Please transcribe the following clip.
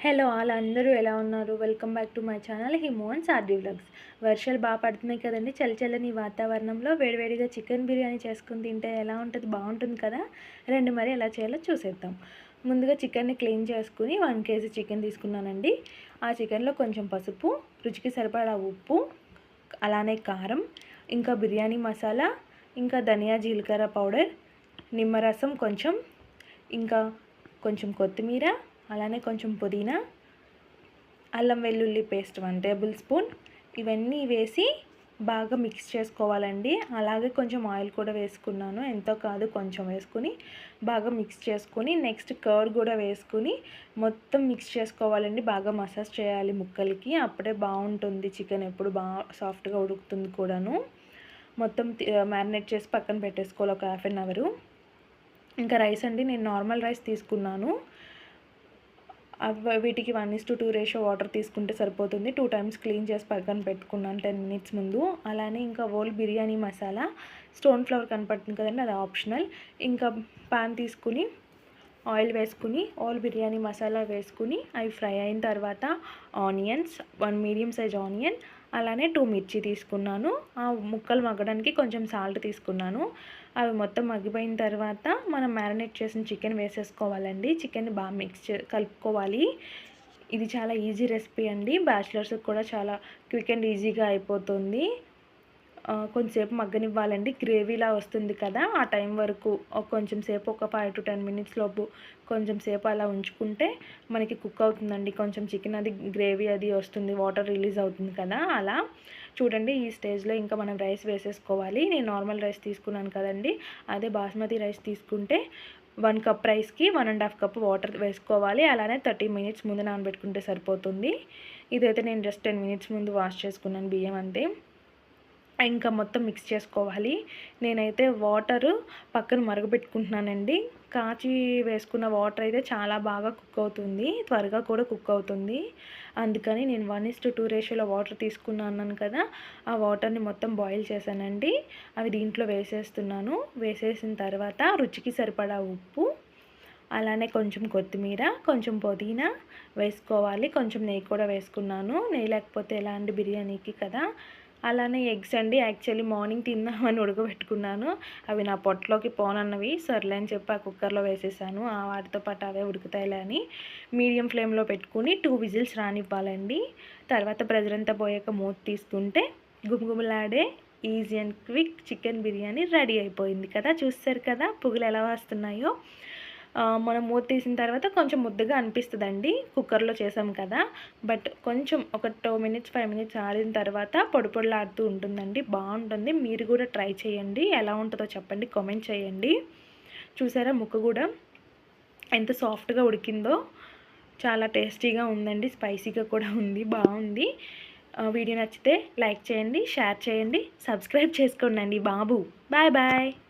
Hello all అందరూ ఎలా ఉన్నారు? Welcome back to my channel హిమోన్ సార్డీ వ్లాగ్స్. వర్షాలు బాగా పడుతున్నాయి కదండి. చలిచల్లని వాతావరణంలో వేడివేడిగా చికెన్ బిర్యానీ చేసుకుని తింటే ఎలా ఉంటుంది? బాగుంటుంది కదా? రెండు మరి ఎలా చేయాలో చూసేద్దాం. ముందుగా చికెన్ని క్లీన్ చేసుకుని వన్ కేజీ చికెన్ తీసుకున్నానండి. ఆ చికెన్లో కొంచెం పసుపు రుచికి సరిపడా ఉప్పు అలానే కారం ఇంకా బిర్యానీ మసాలా ఇంకా ధనియా జీలకర్ర పౌడర్ నిమ్మరసం కొంచెం ఇంకా కొంచెం కొత్తిమీర అలానే కొంచెం పుదీనా అల్లం వెల్లుల్లి పేస్ట్ వన్ టేబుల్ స్పూన్. ఇవన్నీ వేసి బాగా మిక్స్ చేసుకోవాలండి. అలాగే కొంచెం ఆయిల్ కూడా వేసుకున్నాను. ఎంతో కాదు కొంచెం వేసుకుని బాగా మిక్స్ చేసుకుని నెక్స్ట్ కర్డ్ కూడా వేసుకుని మొత్తం మిక్స్ చేసుకోవాలండి. బాగా మసాజ్ చేయాలి ముక్కలకి. అప్పుడే బాగుంటుంది చికెన్ ఎప్పుడు బాగా సాఫ్ట్గా ఉడుకుతుంది కూడాను. మొత్తం మ్యారినేట్ చేసి పక్కన పెట్టేసుకోవాలి ఒక హాఫ్ అన్ అవరు. ఇంకా రైస్ అండి నేను నార్మల్ రైస్ తీసుకున్నాను. వీటికి one is to two ratio water తీసుకుంటే సరిపోతుంది. టూ టైమ్స్ క్లీన్ చేసి పక్కన పెట్టుకున్నాను టెన్ మినిట్స్ ముందు. అలానే ఇంకా whole biryani masala. Stone flower కనపడుతుంది కదండి అది ఆప్షనల్. ఇంకా పాన్ తీసుకుని ఆయిల్ వేసుకుని ఆల్ బిర్యానీ మసాలా వేసుకుని అవి ఫ్రై అయిన తర్వాత onions one medium size onion అలానే టూ మిర్చి తీసుకున్నాను. ఆ ముక్కలు మగ్గడానికి కొంచెం సాల్ట్ తీసుకున్నాను. అవి మొత్తం మగ్గిపోయిన తర్వాత మనం మ్యారినేట్ చేసిన చికెన్ వేసేసుకోవాలండి. చికెన్ బాగా మిక్స్ కలుపుకోవాలి. ఇది చాలా ఈజీ రెసిపీ అండి. బ్యాచిలర్స్కి కూడా చాలా క్విక్ అండ్ ఈజీగా అయిపోతుంది. కొంచెంసేపు మగ్గనివ్వాలండి. గ్రేవీలా వస్తుంది కదా ఆ టైం వరకు కొంచెం సేపు ఒక ఫైవ్ టు టెన్ మినిట్స్ లోపు కొంచెం సేపు అలా ఉంచుకుంటే మనకి కుక్ అవుతుందండి. కొంచెం చికెన్ అది గ్రేవీ అది వస్తుంది వాటర్ రిలీజ్ అవుతుంది కదా అలా. చూడండి ఈ స్టేజ్లో ఇంకా మనం రైస్ వేసేసుకోవాలి. నేను నార్మల్ రైస్ తీసుకున్నాను కదండి. అదే బాస్మతి రైస్ తీసుకుంటే వన్ కప్ రైస్కి one and half cup water వేసుకోవాలి. అలానే థర్టీ మినిట్స్ ముందు నానబెట్టుకుంటే సరిపోతుంది. ఇదైతే నేను జస్ట్ టెన్ మినిట్స్ ముందు వాష్ చేసుకున్నాను బియ్యం అంతే. ఇంకా మొత్తం మిక్స్ చేసుకోవాలి. నేనైతే వాటరు పక్కన మరగబెట్టుకుంటున్నానండి. కాచి వేసుకున్న వాటర్ అయితే చాలా బాగా కుక్ అవుతుంది. త్వరగా కూడా కుక్ అవుతుంది. అందుకని నేను వన్ ఇస్ టు టూ రేషియోలో వాటర్ తీసుకున్నాను కదా ఆ వాటర్ని మొత్తం బాయిల్ చేశానండి. అవి దీంట్లో వేసేస్తున్నాను. వేసేసిన తర్వాత రుచికి సరిపడా ఉప్పు అలానే కొంచెం కొత్తిమీర కొంచెం పుదీనా వేసుకోవాలి. కొంచెం నెయ్యి కూడా వేసుకున్నాను. నెయ్యి లేకపోతే ఎలాంటి బిర్యానీకి కదా అలానే ఎగ్స్ అండి. యాక్చువల్లీ మార్నింగ్ తిందామని ఉడకబెట్టుకున్నాను. అవి నా పొట్టలోకి పోనన్నవి. సర్లే అని చెప్పి ఆ కుక్కర్లో వేసేసాను. ఆ వాటితో పాటు అవే ఉడుకుతాయిలే అని మీడియం ఫ్లేమ్లో పెట్టుకుని టూ విజిల్స్ రానివ్వాలండి. తర్వాత ప్రెజరంతా పోయాక మూత తీసుకుంటే గుమగుమలాడే easy and quick chicken biryani ready అయిపోయింది కదా. చూస్తారు కదా పువ్వులు ఎలా వస్తున్నాయో. మనం మూత తీసిన తర్వాత కొంచెం ముద్దగా అనిపిస్తుందండి. కుక్కర్లో చేసాం కదా. బట్ కొంచెం ఒక టూ మినిట్స్ ఫైవ్ మినిట్స్ ఆడిన తర్వాత పొడి పొడిలాడుతూ ఉంటుందండి. బాగుంటుంది. మీరు కూడా ట్రై చేయండి. ఎలా ఉంటుందో చెప్పండి. కామెంట్ చేయండి. చూసారా ముక్క కూడా ఎంత సాఫ్ట్గా ఉడికిందో. చాలా టేస్టీగా ఉందండి. స్పైసీగా కూడా ఉంది. బాగుంది. వీడియో నచ్చితే లైక్ చేయండి షేర్ చేయండి సబ్స్క్రైబ్ చేసుకోండి బాబు. Bye bye.